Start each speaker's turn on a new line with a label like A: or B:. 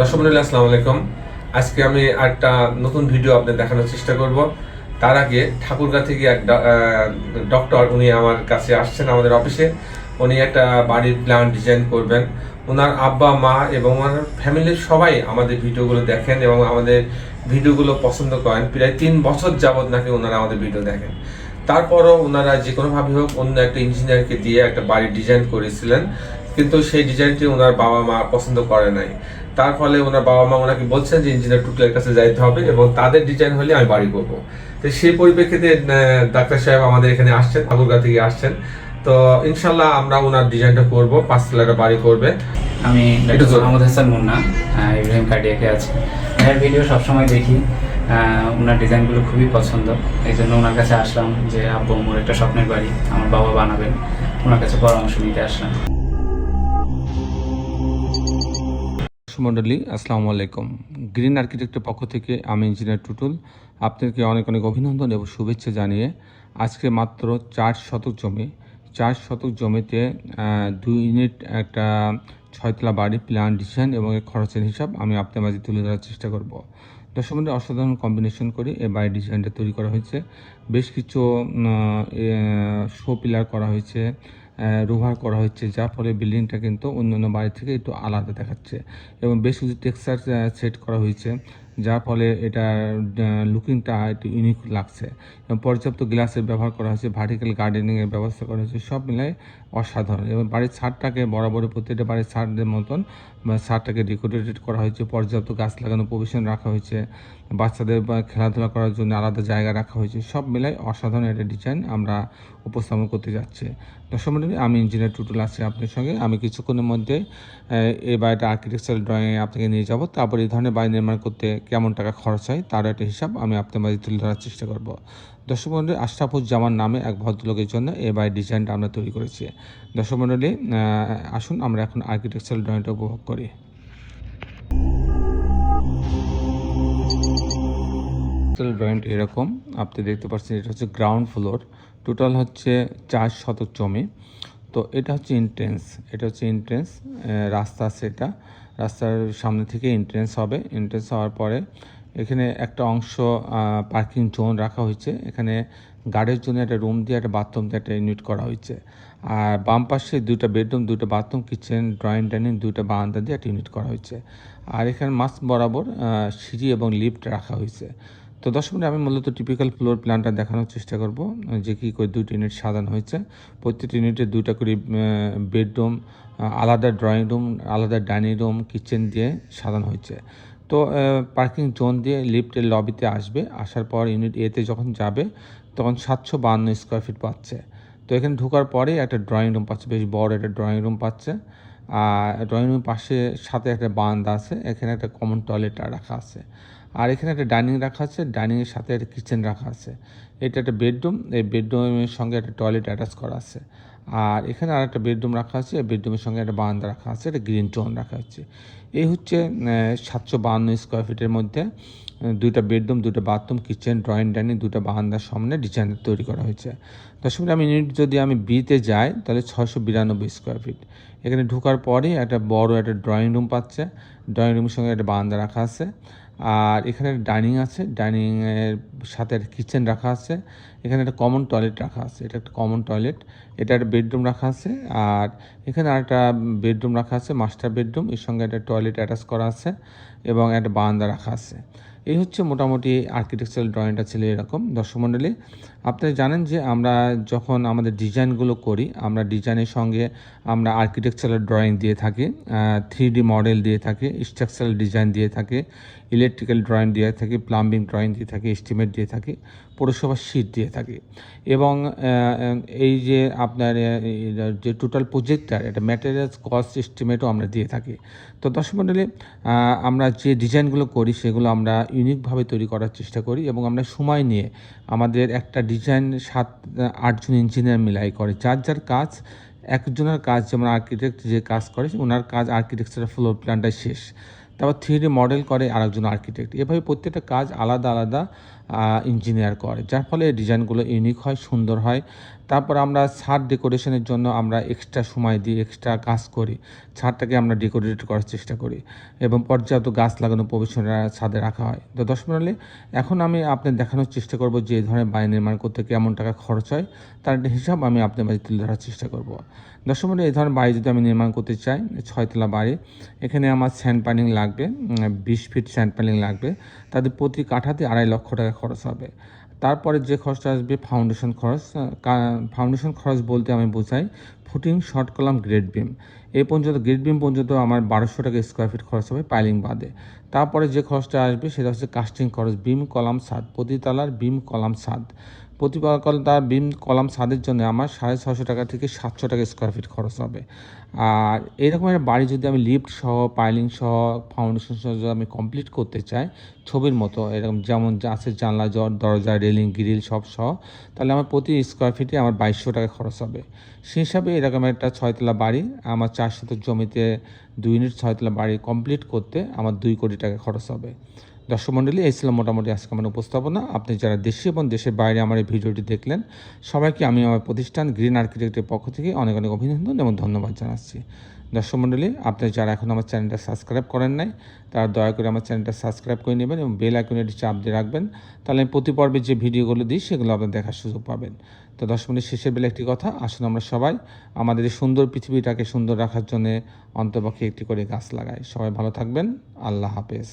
A: দর্শক মন্ডলী, আসসালামু আলাইকুম। আজকে আমি একটা নতুন ভিডিও আপনাদের দেখানোর চেষ্টা করব। তার আগে ঠাকুরগা থেকে এক ডক্টর উনি আমার কাছে আসছেন আমাদের অফিসে উনি একটা বাড়ির প্ল্যান ডিজাইন করবেন। ওনার আব্বা, মা এবং ওনার ফ্যামিলির সবাই আমাদের ভিডিওগুলো দেখেন এবং আমাদের ভিডিওগুলো পছন্দ করেন। প্রায় তিন বছর যাবত নাকি ওনারা আমাদের ভিডিও দেখেন। তারপরও ওনারা যে কোনোভাবে হোক অন্য একটা ইঞ্জিনিয়ারকে দিয়ে একটা বাড়ি ডিজাইন করেছিলেন। কিন্তু সেই ডিজাইনটি ওনার বাবা মা পছন্দ করে নাই। তার ফলে ওনার বাবা মা ওনাকে বলছেন যে ইঞ্জিনিয়ার টুটলের কাছে যাইতে হবে এবং তাদের ডিজাইন হলে আমি বাড়ি করব। তো সেই পরিপ্রেক্ষিতে ডাক্তার সাহেব আমাদের এখানে আসছেন ঠাকুরগা থেকে আসছেন। তো ইনশাল্লাহ আমরা ওনার ডিজাইনটা করব পাঁচতলা একটা বাড়ি করবে।
B: আমি। মোহাম্মদ হাসান মুন্না ইব্রাহিম কার্ডিয়াকে আছি। এর ভিডিও সবসময় দেখি। ওনার ডিজাইনগুলো খুবই পছন্দ। এই জন্য ওনার কাছে আসলাম যে আব্বু মোর একটা স্বপ্নের বাড়ি। আমার বাবা বানাবেন। ওনার কাছে পরামর্শ নিতে আসলাম।
C: মণ্ডলী, আসসালামু আলাইকুম। গ্রিন আর্কিটেক্টের পক্ষ থেকে আমি ইঞ্জিনিয়ার টুটুল। আপনাদেরকে অনেক অনেক অভিনন্দন এবং শুভেচ্ছা জানিয়ে আজকে মাত্র চার শতক জমি, চার শতক জমিতে দুই ইউনিট একটা ছয়তলা বাড়ি, প্ল্যান ডিজাইন এবং খরচের হিসাব আমি আপনার মাঝে তুলে ধরার চেষ্টা করব। দর্শক মধ্যে অসাধারণ কম্বিনেশন করে এই বাড়ির ডিজাইনটা তৈরি করা হয়েছে। বেশ কিছু শো পিলার করা হয়েছে। রোভার করা হচ্ছে, যার ফলে বিল্ডিংটা কিন্তু অন্যান্য বাড়ি থেকে একটু আলাদা দেখাচ্ছে। এবং বেশ কিছু টেক্সচার সেট করা হয়েছে। যার ফলে এটা লুকিংটা একটু ইউনিক লাগছে। এবং পর্যাপ্ত গ্লাসের ব্যবহার করা হয়েছে ভার্টিক্যাল গার্ডেনিংয়ের ব্যবস্থা করা হয়েছে, সব মিলাই অসাধারণ। এবং বাড়ির ছাদটাকে বরাবর প্রত্যেকটা বাড়ির ছাদের মতন ছাদটাকে ডেকোরেটেড করা হয়েছে, পর্যাপ্ত গাছ লাগানো প্রভিশন রাখা হয়েছে, বাচ্চাদের খেলাধুলা করার জন্য আলাদা জায়গা রাখা হয়েছে, সব মিলাই অসাধারণ একটা ডিজাইন আমরা উপস্থাপন করতে যাচ্ছি। দর্শক আমি ইঞ্জিনিয়ার টুটুল আছি আপনার সঙ্গে। আমি কিছুক্ষণের মধ্যে এই বাড়িটা আর্কিটেকচারাল ড্রয়িংয়ে আপনাকে নিয়ে যাব। তারপর এই ধরনের বাড়ি নির্মাণ করতে কেমন টাকা খরচ হয় তার একটা হিসাব আমি আপনার মাঝে তুলে ধরার চেষ্টা করব। দর্শক মন্ডলী আশরাফুজ্জামান নামে এক ভদ্রলোকের জন্য এ বাই ডিজাইনটা আমরা তৈরি করেছি। দর্শক মন্ডলী আসুন আমরা এখন আর্কিটেকচারাল ড্রয়িংটা উপভোগ করি। ড্রয়িংটা এরকম, আপনি দেখতে পাচ্ছেন এটা হচ্ছে গ্রাউন্ড ফ্লোর টোটাল হচ্ছে চার শতক জমি। তো এটা হচ্ছে এন্ট্রেন্স এটা হচ্ছে এন্ট্রেন্স রাস্তা আছে এটা। রাস্তার সামনে থেকে এন্ট্রেন্স হবে। এন্ট্রেন্স হওয়ার পরে এখানে একটা অংশ পার্কিং জোন রাখা হয়েছে। এখানে গার্ডের জন্য একটা রুম দিয়ে একটা বাথরুম দিয়ে একটা ইউনিট করা হয়েছে। আর বাম পাশে দুইটা বেডরুম দুইটা বাথরুম কিচেন ড্রয়িং ডাইনিং দুইটা বারান্দা দিয়ে একটা ইউনিট করা হয়েছে। আর এখানে মাছ বরাবর সিঁড়ি এবং লিফট রাখা হয়েছে। তো দশ মিনিট আমি মূলত টিপিক্যাল ফ্লোর প্ল্যানটা দেখানোর চেষ্টা করব, যে কী করে দুইটি ইউনিট সাজানো হয়েছে। প্রত্যেকটি ইউনিটে দুইটা করে বেডরুম আলাদা ড্রয়িং রুম আলাদা ডাইনিং রুম কিচেন দিয়ে সাজানো হয়েছে। তো পার্কিং জোন দিয়ে লিফটের লবিতে আসবে। আসার পর ইউনিট এতে যখন যাবে, তখন সাতশো বাহান্ন স্কোয়ার ফিট পাচ্ছে। তো, এখানে ঢোকার পরে একটা ড্রয়িং রুম পাচ্ছে, বেশ বড় একটা ড্রয়িং রুম পাচ্ছে। আর ড্রয়িং রুমের পাশে সাথে একটা বারান্দা আছে, এখানে একটা কমন টয়লেট রাখা আছে। আর এখানে একটা ডাইনিং রাখা আছে ডাইনিংয়ের সাথে একটা কিচেন রাখা আছে। এটা একটা বেডরুম এই বেডরুমের সঙ্গে একটা টয়লেট অ্যাটাচ করা আছে। আর এখানে আর একটা বেডরুম রাখা আছে বেডরুমের সঙ্গে একটা বারান্দা রাখা আছে, একটা গ্রিন টোন রাখা হচ্ছে এই হচ্ছে সাতশো বাহান্ন স্কোয়ার ফিটের মধ্যে দুইটা বেডরুম দুটো বাথরুম, কিচেন, ড্রয়িং, ডাইনিং দুটো বারান্দার সামনে ডিজাইন তৈরি করা হয়েছে। দশ আমি ইউনিট যদি আমি বিতে যাই, তাহলে ছশো বিরানব্বই স্কোয়ার ফিট। এখানে ঢোকার পরেই একটা বড় একটা ড্রয়িং রুম পাচ্ছে। ড্রয়িং রুমের সঙ্গে একটা বারান্দা রাখা আছে। আর এখানে ডাইনিং আছে ডাইনিংয়ের সাথে একটা কিচেন রাখা আছে, এখানে একটা কমন টয়লেট রাখা আছে, এটা একটা কমন টয়লেট, এটা একটা বেডরুম রাখা আছে, আর এখানে আর একটা বেডরুম রাখা আছে, মাস্টার বেডরুম, এর সঙ্গে একটা টয়লেট অ্যাটাচ করা আছে এবং একটা বারান্দা রাখা আছে। এই হচ্ছে মোটামুটি আর্কিটেকচারাল ড্রয়িংটা ছিল এরকম। দর্শক মণ্ডলী, আপনারা জানেন যে আমরা যখন আমাদের ডিজাইনগুলো করি, আমরা ডিজাইনের সঙ্গে আমরা আর্কিটেকচারাল ড্রয়িং দিয়ে থাকি থ্রি মডেল দিয়ে থাকি, স্ট্রাকচারাল ডিজাইন দিয়ে থাকি ইলেকট্রিক্যাল ড্রয়িং দিয়ে থাকি প্লাম্বিং ড্রয়িং দিয়ে থাকি এস্টিমেট দিয়ে থাকি পৌরসভার শীট দিয়ে থাকি। এবং এই যে আপনার যে টোটাল প্রজেক্টটার একটা ম্যাটেরিয়ালস কস্ট এস্টিমেটও আমরা দিয়ে থাকি। তো দর্শক মণ্ডলী আহ, আমরা যে ডিজাইনগুলো করি সেগুলো আমরা ইউনিকভাবে তৈরি করার চেষ্টা করি এবং আমরা সময় নিয়ে আমাদের একটা ডিজাইন সাত আটজন ইঞ্জিনিয়ার মিলাই করে। যার যার কাজ একজনের কাজ যেমন আর্কিটেক্ট যে কাজ করে ওনার কাজ আর্কিটেকচারের ফ্লোর প্ল্যানটাই শেষ। তারপর থ্রি মডেল করে আরেকজন আর্কিটেক্ট এভাবে প্রত্যেকটা কাজ আলাদা আলাদা ইঞ্জিনিয়ার করে, যার ফলে ডিজাইনগুলো ইউনিক হয়, সুন্দর হয়। তারপর আমরা ছাদ ডেকোরেশনের জন্য আমরা এক্সট্রা সময় দিই এক্সট্রা কাজ করি। ছাদটাকে আমরা ডেকোরেট করার চেষ্টা করি এবং পর্যাপ্ত গাছ লাগানো প্রবেশনা ছাদে রাখা হয়। তো দশ মিনিটে এখন আমি আপনার দেখানোর চেষ্টা করব যে ধরনের বাড়ি নির্মাণ করতে কেমন টাকা খরচ হয় তার একটা হিসাব আমি আপনার মাঝে তুলে ধরার চেষ্টা করব। দর্শক মণ্ডলী, এই ধরনের বাড়ি যদি আমি নির্মাণ করতে চাই ছয়তলা বাড়ি এখানে আমার স্যান্ড পানিং লাগবে বিশ ফিট স্যান্ড পানিং লাগবে তাদের প্রতি কাঠাতে আড়াই লক্ষ টাকা খরচ হবে। তারপরে যে খরচটা আসবে ফাউন্ডেশন খরচ ফাউন্ডেশন খরচ বলতে আমি বোঝাই footing short column grade beam এই পর্যন্ত গ্রেড বিম পর্যন্ত আমার বারোশো টাকা স্কোয়ার ফিট খরচ হবে পাইলিং বাদে। তারপরে যে খরচটা আসবে সেটা হচ্ছে কাস্টিং খরচ বিম কলাম ছাদ, প্রতিতলার বিম কলাম ছাদ। প্রতিপালতার বিম কলাম ছাদের জন্য আমার সাড়ে ছশো টাকা থেকে সাতশো টাকা স্কোয়ার ফিট খরচ হবে। আর এরকম একটা বাড়ি যদি আমি লিফট সহ পাইলিং সহ ফাউন্ডেশন সহ যদি আমি কমপ্লিট করতে চাই ছবির মতো, এরকম যেমন আছে জানলা জ- দরজা রেলিং গ্রিল সব সহ, তাহলে আমার প্রতি স্কোয়ার ফিটে আমার বাইশশো টাকা খরচ হবে। সেই হিসাবে এরকম একটা ছয়তলা বাড়ি, আমার চার জমিতে দুই ইউনিট ছয়তলা বাড়ি কমপ্লিট করতে আমার দুই কোটি টাকা খরচ হবে। দর্শক মণ্ডলী এই ছিল মোটামুটি আজকে আমার উপস্থাপনা। আপনি যারা দেশে এবং দেশের বাইরে আমার এই ভিডিওটি দেখলেন, সবাইকে আমি আমার প্রতিষ্ঠান গ্রিন আর্কিটেক্টের পক্ষ থেকে অনেক অনেক অভিনন্দন এবং ধন্যবাদ জানাচ্ছি। দর্শক মণ্ডলী আপনি যারা এখন আমার চ্যানেলটা সাবস্ক্রাইব করেন নাই, তারা দয়া করে আমার চ্যানেলটা সাবস্ক্রাইব করে নেবেন এবং বেল আইকনে একটি চাপ দিয়ে রাখবেন। তাহলে আমি প্রতি পর্বে যে ভিডিওগুলো দিই, সেগুলো আপনি দেখার সুযোগ পাবেন। তো দশ মিনিট শেষের বেলা একটি কথা, আসুন আমরা সবাই আমাদের এই সুন্দর পৃথিবীটাকে সুন্দর রাখার জন্য অন্তপক্ষে একটি করে গাছ লাগাই। সবাই ভালো থাকবেন, আল্লাহ হাফেজ।